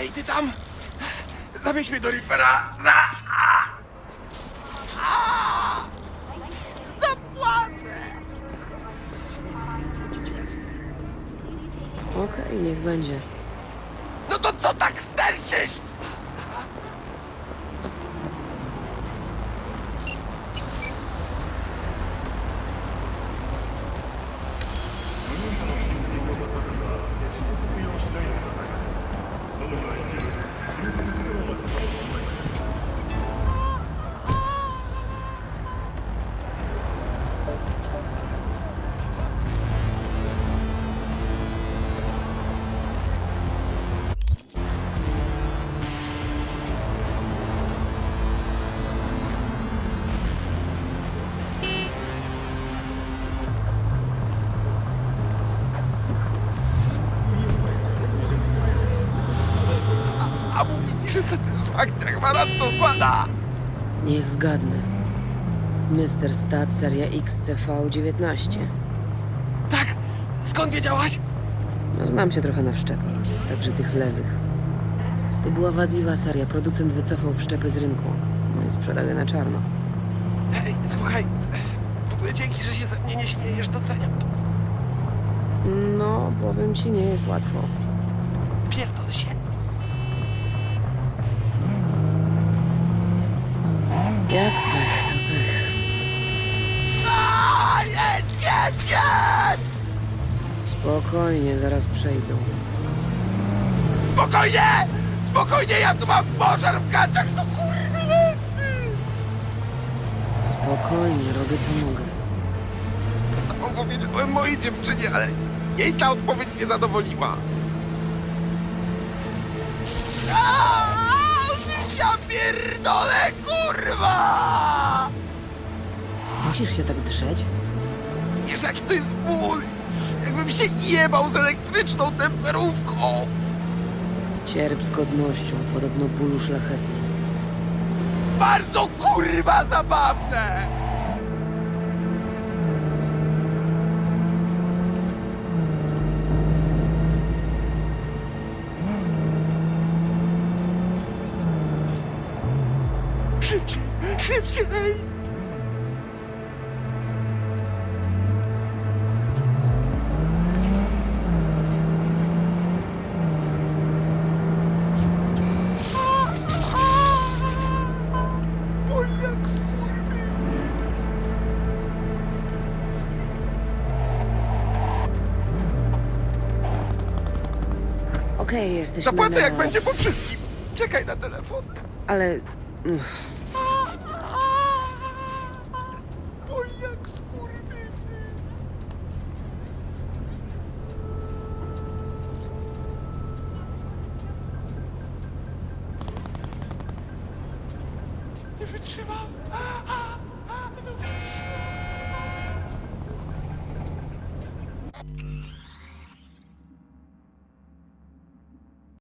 Ej, ty tam! Zawieź mnie do Reapera! Za... A! Zapłacę! Okej, niech będzie. No to co tak sterczysz? A mówili, że satysfakcja gwarantowana! Niech zgadnę. Mr. Stat seria XCV-19. Tak? Skąd wiedziałaś? No, znam się trochę na wszczepach, także tych lewych. To była wadliwa seria. Producent wycofał wszczepy z rynku. No i sprzedał je na czarno. Ej, słuchaj, w ogóle dzięki, że się ze mnie nie śmiejesz, doceniam to. No, powiem ci, nie jest łatwo. Spokojnie, zaraz przejdą. Spokojnie! Spokojnie, ja tu mam pożar w gaciach, to kurwy lecy! Spokojnie, robię co mogę. To samo powiedziałem mojej dziewczynie, ale jej ta odpowiedź nie zadowoliła. Aaaa! Ja pierdolę, kurwa! Musisz się tak drzeć? Wiesz, jaki to jest ból? Jakbym się jebał z elektryczną temperówką. Cierp z godnością, podobno bólu szlachetny. Bardzo kurwa zabawne! Szybciej, szybciej! Okej, jesteśmy Zapłacę na... jak będzie po wszystkim. Czekaj na telefon. Ale... uff, Boli jak skurwysy. Nie wytrzymam.